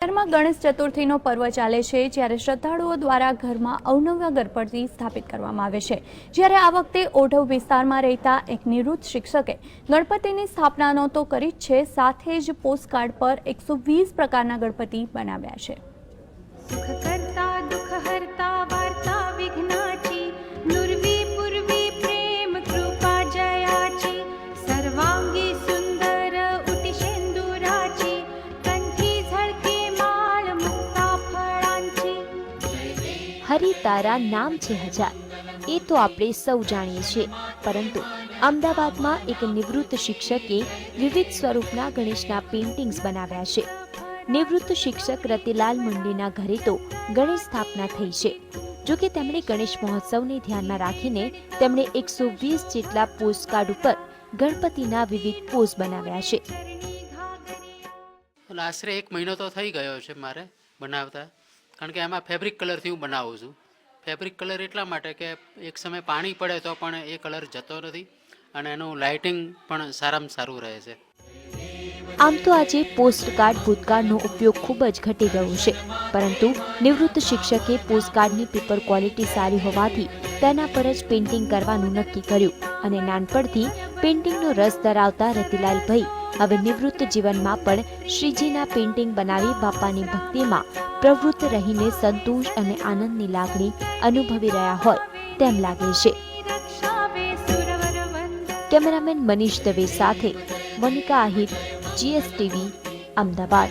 શહેરમાં ગણેશ ચતુર્થીનો પર્વ ચાલે છે, જ્યારે શ્રદ્ધાળુઓ દ્વારા ઘરમાં અવનવ્ય ગણપતિ સ્થાપિત કરવામાં આવે છે. જ્યારે આ વખતે ઓઢવ વિસ્તારમાં રહેતા એક નિવૃત્ત શિક્ષકે ગણપતિની સ્થાપનાનો તો કરી જ છે, સાથે જ પોસ્ટકાર્ડ પર એકસો વીસ પ્રકારના ગણપતિ બનાવ્યા છે. હરિ તારા નામ છે હજાર. એ તો આપણે સૌ જાણીએ છીએ. પરંતુ અમદાવાદમાં એક નિવૃત્ત શિક્ષકે વિવિધ સ્વરૂપના ગણેશના પેઇન્ટિંગ્સ બનાવ્યા છે. નિવૃત્ત શિક્ષક રતિલાલ મુંડીના ઘરે તો ગણેશ સ્થાપના થઈ છે. જો કે તેમણે ગણેશ મહોત્સવને ધ્યાનમાં રાખીને તેમણે એકસો વીસ જેટલા પોસ્ટકાર્ડ ઉપર ગણપતિના વિવિધ પોઝ બનાવ્યા છે. આશરે એક મહિનો તો થઈ ગયો છે મારે બનાવતા. કારણ કે એમાં ફેબ્રિક કલરથી હું બનાવું છું. ફેબ્રિક કલર એટલા માટે કે એક સમય પાણી પડે તો પણ એ કલર જતો નથી અને એનું લાઇટિંગ પણ સારામાં સારું રહે છે. આમ તો આજે પોસ્ટકાર્ડ ભૂતકાળનો ઉપયોગ ખૂબ જ ઘટી ગયો છે. પરંતુ નિવૃત્ત શિક્ષકે પોસ્ટકાર્ડની પેપર ક્વોલિટી સારી હોવાથી તેના પર જ પેઇન્ટિંગ કરવાનું નક્કી કર્યું અને નાનપણથી પેઇન્ટિંગનો રસ ધરાવતા રતિલાલભાઈ હવે નિવૃત્ત જીવનમાં પણ શ્રીજીના પેઇન્ટિંગ બનાવી બાપાની ભક્તિમાં પ્રવૃત્ત રહીને સંતોષ અને આનંદની લાગણી અનુભવી રહ્યા હોય તેમ લાગે છે. કેમેરામેન મનીષ દવે સાથે વનિકા આહિર, જીએસટીવી, અમદાવાદ.